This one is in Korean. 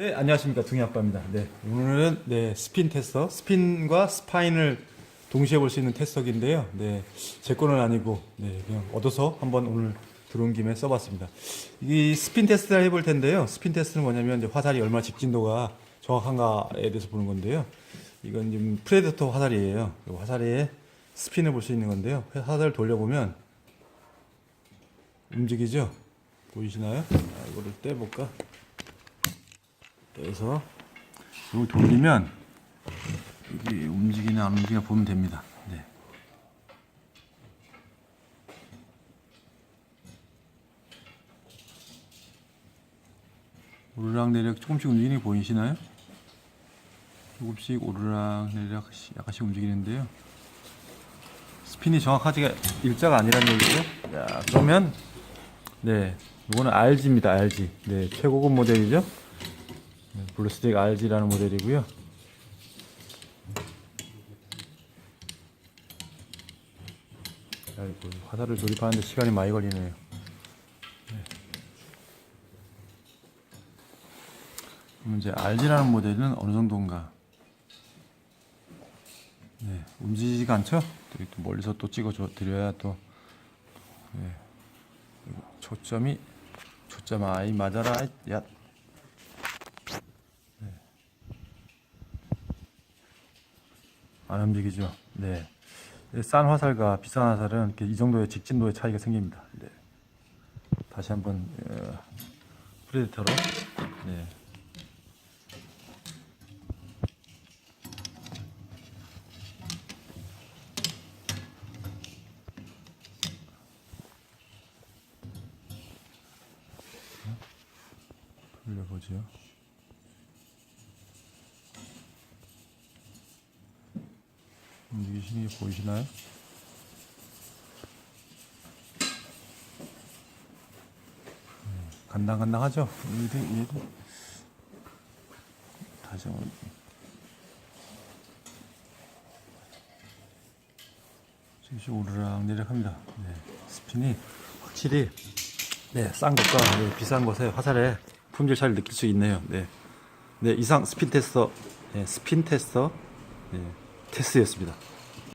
네, 안녕하십니까. 둥이 아빠입니다. 네, 오늘은 네, 스핀 테스터, 스핀과 스파인을 동시에 볼 수 있는 테스터기인데요. 네, 제 거는 아니고, 네, 그냥 얻어서 한번 오늘 들어온 김에 써봤습니다. 이 스핀 테스트를 해볼 텐데요. 스핀 테스트는 뭐냐면 이제 화살이 얼마나 직진도가 정확한가에 대해서 보는 건데요. 이건 지금 프레데터 화살이에요. 이 화살에 스핀을 볼 수 있는 건데요. 화살을 돌려보면 움직이죠? 보이시나요? 자, 이거를 떼볼까? 떼서 이걸 돌리면 이게 움직이나 안 움직이나 보면 됩니다. 네. 오르락 내리락 조금씩 움직이는 게 보이시나요? 조금씩 오르락 내리락 약간씩 움직이는데요. 스핀이 정확하지가 일자가 아니란 얘기죠. 야, 그러면 네, 이거는 RG입니다. RG. 네, 최고급 모델이죠. 네, 블루스틱 RG라는 모델이고요. 아이고, 화살을 조립하는데 시간이 많이 걸리네요. 네. 이제 RG라는 모델은 어느 정도인가? 네, 움직이지가 않죠? 또, 또 멀리서 또 찍어 드려야 또 네. 초점이 초점 아이 맞아라 야. 안 움직이죠. 네. 싼 화살과 비싼 화살은 이 정도의 직진도의 차이가 생깁니다. 네. 다시 한번 어, 프레데터로 네. 돌려보죠. 움직이시는 게 보이시나요? 음, 간당간당하죠? 얘도, 얘도. 다시 한번. 지금 오르락 내리락합니다. 네, 스핀이 확실히 네, 싼 것과 네, 비싼 것에 화살에 품질 차이를 느낄 수 있네요. 네. 네, 이상 스핀 테스터, 네, 스핀 테스터, 네, 테스였습니다.